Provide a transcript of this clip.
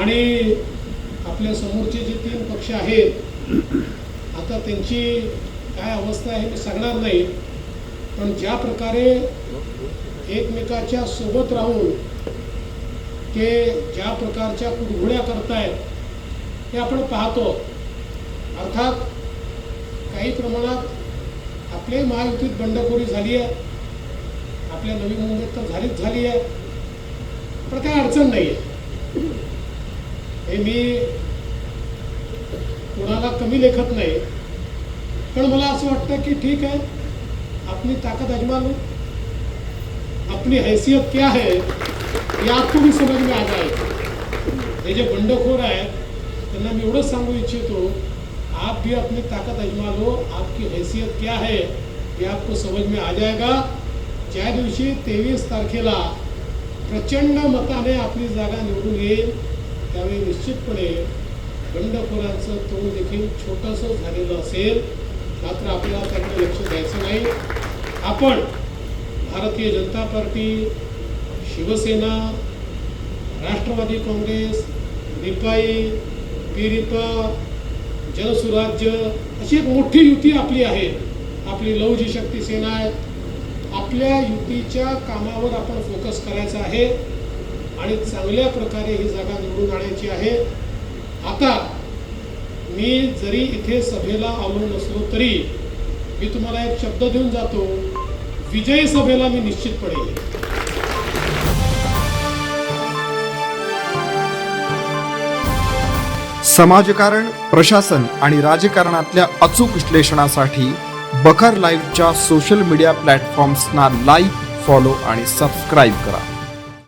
आणि आपल्या समोरचे जे तीन पक्ष आहेत आता त्यांची काय अवस्था आहे मी सांगणार नाही. पण ज्या प्रकारे एकमेकाच्या सोबत राहून ते ज्या प्रकारच्या कुरघोड्या करतायत हे आपण पाहतो. अर्थात काही प्रमाणात आपले महायुतीत बंडखोरी झाली आहे. आपल्या नवी मुंबईत तर झालीच झाली आहे. पण काही अडचण नाही आहे मी कोणाला कमी लेखत नाही. पण मला असं वाटतं की ठीक आहे आपली ताकद आजमा लो अपनी हैसियत क्या है ये आपको भी समझ में आ जाएगा हे जे बंडखोर आहेत त्यांना मी एवढंच सांगू इच्छितो आप भी अपनी ताकत अजमा लो आपकी हैसियत क्या है ये आपको समझ में आ जाएगा. ज्या दिवशी तेवीस तारखेला प्रचंड मताने आपली जागा निवडून येईल त्यावेळी निश्चितपणे बंडखोरांचं तोंड देखील छोटंसं झालेलं असेल. मात्र आपल्याला त्याकडे लक्ष द्यायचं नाही. आपण भारतीय जनता पार्टी शिवसेना राष्ट्रवादी काँग्रेस रिपाई पिरिपा जनसुराज्य अशी एक मोठी युती आपली आहे. आपली लवजी शक्ती सेना आहे. आपल्या युतीच्या कामावर आपण फोकस करायचा आहे. आणि चांगल्या प्रकारे ही जागा निवडून आणायची आहे. आता मी जरी इथे सभेला आलो नसलो तरी मी तुम्हाला एक शब्द देऊन जातो. विजयी सभेला मी निश्चितपणे समाजकारण प्रशासन आणि राजकारणातल्या अचूक विश्लेषणासाठी बखर लाईव्हच्या सोशल मीडिया प्लॅटफॉर्म्सना लाईक फॉलो आणि सबस्क्राईब करा.